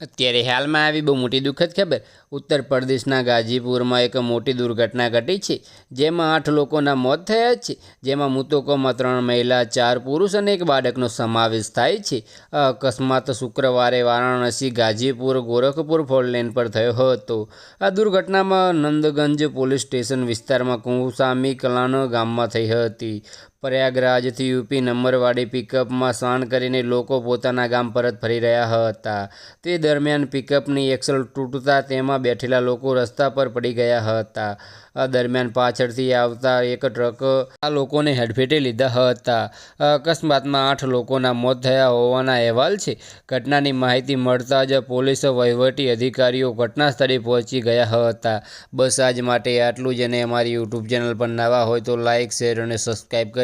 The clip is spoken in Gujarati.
અત્યારે હાલમાં આવી બહુ મોટી દુઃખદ ખબર. ઉત્તર પ્રદેશના ગાજીપુરમાં એક મોટી દુર્ઘટના ઘટી છે, જેમાં આઠ લોકોના મોત થયા છે. જેમાં મૃતકોમાં ત્રણ મહિલા, ચાર પુરુષ અને એક બાળકનો સમાવેશ થાય છે. આ અકસ્માત શુક્રવારે વારાણસી, ગાજીપુર, ગોરખપુર ફોરલેન પર થયો હતો. આ દુર્ઘટનામાં નંદગંજ પોલીસ સ્ટેશન વિસ્તારમાં કુંસામી કલાનો ગામમાં થઈ હતી. પ્રયાગરાજથી યુપી નંબરવાળી પિકઅપમાં સ્વાન કરીને લોકો પોતાના ગામ પરત ફરી રહ્યા હતા. તે દરમિયાન પિકઅપની એક્સલ તૂટતા તેમાં બેઠેલા લોકો રસ્તા પર પડી ગયા હતા. આ દરમિયાન પાછળથી આવતા એક ટ્રક આ લોકોને હેડફેટે લીધા હતા. અકસ્માતમાં આઠ લોકોના મોત થયા હોવાના અહેવાલ છે. ઘટનાની માહિતી મળતા જ પોલીસ વહીવટી અધિકારીઓ ઘટના સ્થળે પહોંચી ગયા હતા. બસ આજ માટે આટલું જ અને અમારી યુટ્યુબ ચેનલ પર નવા હોય તો લાઇક શેર અને સબસ્ક્રાઈબ